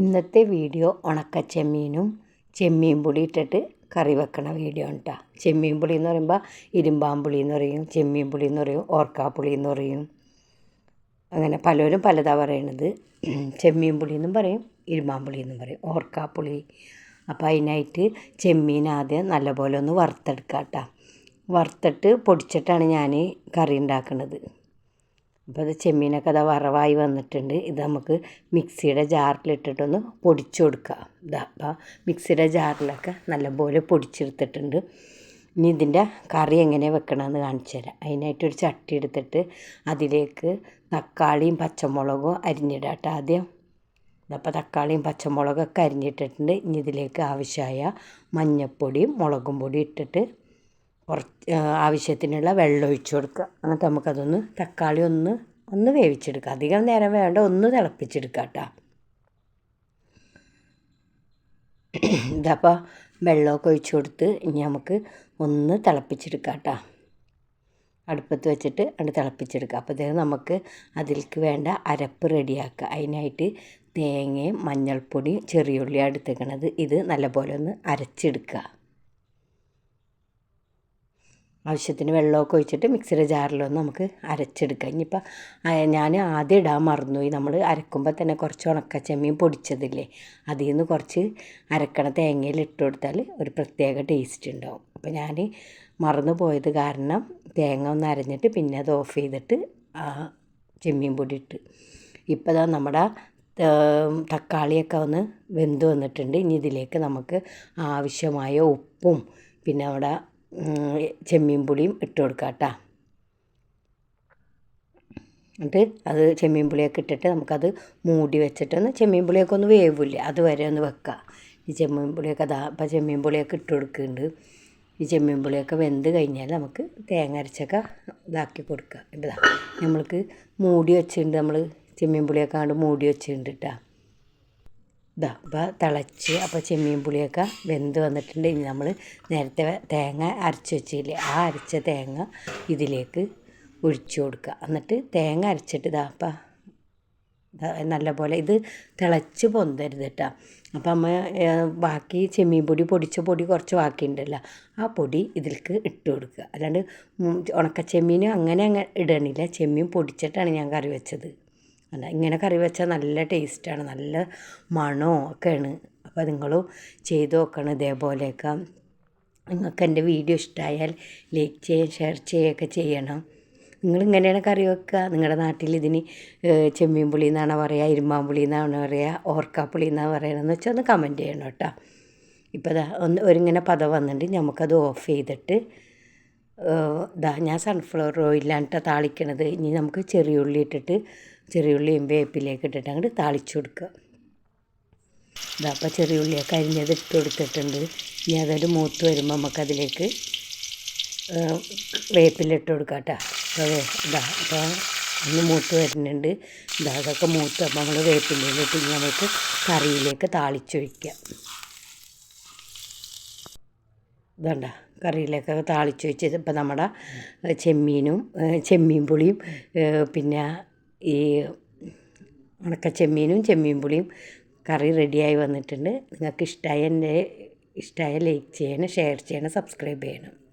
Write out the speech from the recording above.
ഇന്നത്തെ വീഡിയോ ഉണക്ക ചെമ്മീനും ചെമ്മീൻ പുളി ഇട്ടിട്ട് കറി വെക്കണ വീഡിയോ ആണ് ചെമ്മീൻ പുളി എന്ന് പറയുമ്പോൾ ഇരുമ്പാമ്പുളി എന്ന് പറയും ചെമ്മീൻ പുളി എന്ന് പറയും ഓർക്കാപ്പുളി എന്ന് പറയും. അങ്ങനെ പലരും പലതാ പറയണത്. ചെമ്മീൻ പുളി എന്നും പറയും ഇരുമ്പാമ്പുളി എന്നും പറയും ഓർക്കാപ്പുളി. അപ്പോൾ അതിനായിട്ട് ചെമ്മീൻ ആദ്യം നല്ലപോലെ ഒന്ന് വറുത്തെടുക്കാം കേട്ടോ വറുത്തിട്ട് പൊടിച്ചിട്ടാണ് ഞാൻ കറി ഉണ്ടാക്കുന്നത് അപ്പോൾ അത് ചെമ്മീനൊക്കെ അതാ വറവായി വന്നിട്ടുണ്ട്. ഇത് നമുക്ക് മിക്സിയുടെ ജാറിലിട്ടിട്ടൊന്ന് പൊടിച്ചു കൊടുക്കുക ഇതാ അപ്പോൾ മിക്സിയുടെ ജാറിലൊക്കെ നല്ലപോലെ പൊടിച്ചെടുത്തിട്ടുണ്ട്. ഇനി ഇതിന്റെ കറി എങ്ങനെ വെക്കണമെന്ന് കാണിച്ചു തരാം. അതിനായിട്ടൊരു ചട്ടി എടുത്തിട്ട് അതിലേക്ക് തക്കാളിയും പച്ചമുളകും അരിഞ്ഞിടാം കേട്ടോ ആദ്യം. അപ്പോൾ തക്കാളിയും പച്ചമുളകൊക്കെ അരിഞ്ഞിട്ടിട്ടുണ്ട്. ഇനി ഇതിലേക്ക് ആവശ്യമായ മഞ്ഞൾപ്പൊടിയും മുളകും പൊടി ഇട്ടിട്ട് കുറച്ച് ആവശ്യത്തിനുള്ള വെള്ളം ഒഴിച്ച് കൊടുക്കുക. എന്നിട്ട് നമുക്കതൊന്ന് തക്കാളി ഒന്ന് ഒന്ന് വേവിച്ചെടുക്കുക. അധികം നേരം വേണ്ട ഒന്ന് തിളപ്പിച്ചെടുക്കുക കേട്ടോ. ഇതപ്പോൾ വെള്ളമൊക്കെ ഒഴിച്ചു കൊടുത്ത് ഇനി നമുക്ക് ഒന്ന് തിളപ്പിച്ചെടുക്കാം കേട്ടോ. അടുപ്പത്ത് വെച്ചിട്ട് അത് തിളപ്പിച്ചെടുക്കുക. അപ്പോൾ അപ്പോഴത്തേക്ക് നമുക്ക് അതിലേക്ക് വേണ്ട അരപ്പ് റെഡിയാക്കുക. അതിനായിട്ട് തേങ്ങയും മഞ്ഞൾപ്പൊടിയും ചെറിയുള്ളിയാണ് എടുത്തേക്കണത്. ഇത് നല്ലപോലെ ഒന്ന് അരച്ചെടുക്കുക. ആവശ്യത്തിന് വെള്ളമൊക്കെ ഒഴിച്ചിട്ട് മിക്സിയുടെ ജാറിലൊന്ന് നമുക്ക് അരച്ചെടുക്കാം. ഇനിയിപ്പോൾ ഞാൻ ആദ്യം ഇടാൻ മറന്നുപോയി. നമ്മൾ അരക്കുമ്പോൾ തന്നെ കുറച്ച് ഉണക്ക ചെമ്മീൻ പൊടിച്ചതില്ലേ അതിൽ നിന്ന് കുറച്ച് അരക്കണ തേങ്ങയിൽ ഇട്ട് കൊടുത്താൽ ഒരു പ്രത്യേക ടേസ്റ്റ് ഉണ്ടാവും. അപ്പോൾ ഞാൻ മറന്നു പോയത് കാരണം തേങ്ങ ഒന്ന് അരഞ്ഞിട്ട് പിന്നെ അത് ഓഫ് ചെയ്തിട്ട് ചെമ്മീൻ പൊടി ഇട്ട്. ഇപ്പോൾ ഇതാ നമ്മുടെ തക്കാളിയൊക്കെ ഒന്ന് വെന്ത് വന്നിട്ടുണ്ട്. ഇനി ഇതിലേക്ക് നമുക്ക് ആവശ്യമായ ഉപ്പും പിന്നെ അവിടെ ചെമ്മീൻ പുളിയും ഇട്ട് കൊടുക്കാം കേട്ടോ. എന്നിട്ട് അത് ചെമ്മീൻ പുളിയൊക്കെ ഇട്ടിട്ട് നമുക്കത് മൂടി വെച്ചിട്ടൊന്ന് ചെമ്മീൻ പുളിയൊക്കെ ഒന്ന് വേവില്ല അതുവരെ ഒന്ന് വെക്കുക ഈ ചെമ്മീൻ പുളിയൊക്കെ അതാ അപ്പം ചെമ്മീൻ പുളിയൊക്കെ ഇട്ട് കൊടുക്കുന്നുണ്ട്. ഈ ചെമ്മീൻ പുളിയൊക്കെ വെന്ത് കഴിഞ്ഞാൽ നമുക്ക് തേങ്ങ അരച്ചൊക്കെ ഇതാക്കി കൊടുക്കുക ഇതാ നമ്മൾക്ക് മൂടി വെച്ചിട്ടുണ്ട് നമ്മൾ ചെമ്മീൻ പുളിയൊക്കെ കണ്ട് മൂടി വെച്ചിട്ടുണ്ട് കേട്ടോ ഇതാ അപ്പോൾ തിളച്ച് അപ്പോൾ ചെമ്മീൻ പുളിയൊക്കെ വെന്ത് വന്നിട്ടുണ്ട്. ഇനി നമ്മൾ നേരത്തെ തേങ്ങ അരച്ച് വെച്ചില്ലേ ആ അരച്ച തേങ്ങ ഇതിലേക്ക് ഒഴിച്ചു കൊടുക്കുക എന്നിട്ട് തേങ്ങ അരച്ചിട്ട് ഇതാ അപ്പം നല്ലപോലെ ഇത് തിളച്ച് പൊന്തരുത് കേട്ടോ. അപ്പം അമ്മ ബാക്കി ചെമ്മീൻ പൊടി പൊടിച്ച പൊടി കുറച്ച് ബാക്കിയുണ്ടല്ലോ ആ പൊടി ഇതിലേക്ക് ഇട്ട് കൊടുക്കുക അല്ലാണ്ട് ഉണക്ക ചെമ്മീൻ അങ്ങനെ അങ്ങ് ഇടണില്ല. ചെമ്മീൻ പൊടിച്ചിട്ടാണ് ഞാൻ കറി വെച്ചത്. അല്ല ഇങ്ങനെ കറി വെച്ചാൽ നല്ല ടേസ്റ്റാണ് നല്ല മണവും ഒക്കെയാണ്. അപ്പോൾ നിങ്ങളും ചെയ്ത് നോക്കണം ഇതേപോലെയൊക്കെ. നിങ്ങൾക്ക് എന്റെ വീഡിയോ ഇഷ്ടമായാൽ ലൈക്ക് ചെയ്യുക ഷെയർ ചെയ്യുകയൊക്കെ ചെയ്യണം. നിങ്ങൾ ഇങ്ങനെയാണ് കറി വെക്കുക. നിങ്ങളുടെ നാട്ടിൽ ഇതിന് ചെമ്മീൻ പുളി എന്നാണ് പറയുക ഇരുമ്പാമ്പുളി എന്നാണ് പറയുക ഓർക്കാപ്പുളി എന്നാണ് പറയണമെന്ന് വെച്ചാൽ ഒന്ന് കമന്റ് ചെയ്യണം കേട്ടോ. ഇപ്പോൾ ഇതാ ഒന്ന് ഒരിങ്ങനെ പദം വന്നിട്ട് നമുക്കത് ഓഫ് ചെയ്തിട്ട് ഇതാ ഞാൻ സൺഫ്ലവർ ഓയിലാണ് താളിക്കണത്. ഇനി നമുക്ക് ചെറിയ ഉള്ളി ഇട്ടിട്ട് ചെറിയ ഉള്ളിയും വേപ്പിലേക്ക് ഇട്ടിട്ട് അങ്ങോട്ട് താളിച്ചു കൊടുക്കുക. ചെറിയ ഉള്ളിയൊക്കെ അരിഞ്ഞത് ഇട്ട് കൊടുത്തിട്ടുണ്ട്. ഇനി അതൊരു മൂത്ത് വരുമ്പോൾ നമുക്കതിലേക്ക് വേപ്പിലിട്ട് കൊടുക്കാം കേട്ടോ. അപ്പോൾ ഇതാ അപ്പോൾ ഒന്ന് മൂത്ത് വരുന്നുണ്ട്. ഇതാ അതൊക്കെ മൂത്ത് അപ്പോൾ നമ്മൾ വേപ്പിലിട്ട് ഇനി നമുക്ക് കറിയിലേക്ക് താളിച്ചൊഴിക്കാം ഇതണ്ട? കറിയിലേക്കൊക്കെ വെച്ച് ഇപ്പം നമ്മുടെ ചെമ്മീനും ചെമ്മീൻ പുളിയും പിന്നെ ഈ ഉണക്ക ചെമ്മീനും ചെമ്മീൻ പുളിയും കറി റെഡിയായി വന്നിട്ടുണ്ട്. നിങ്ങൾക്ക് ഇഷ്ടമായ എന്റെ ഇഷ്ടമായ ലൈക്ക് ചെയ്യണം ഷെയർ ചെയ്യണം സബ്സ്ക്രൈബ് ചെയ്യണം.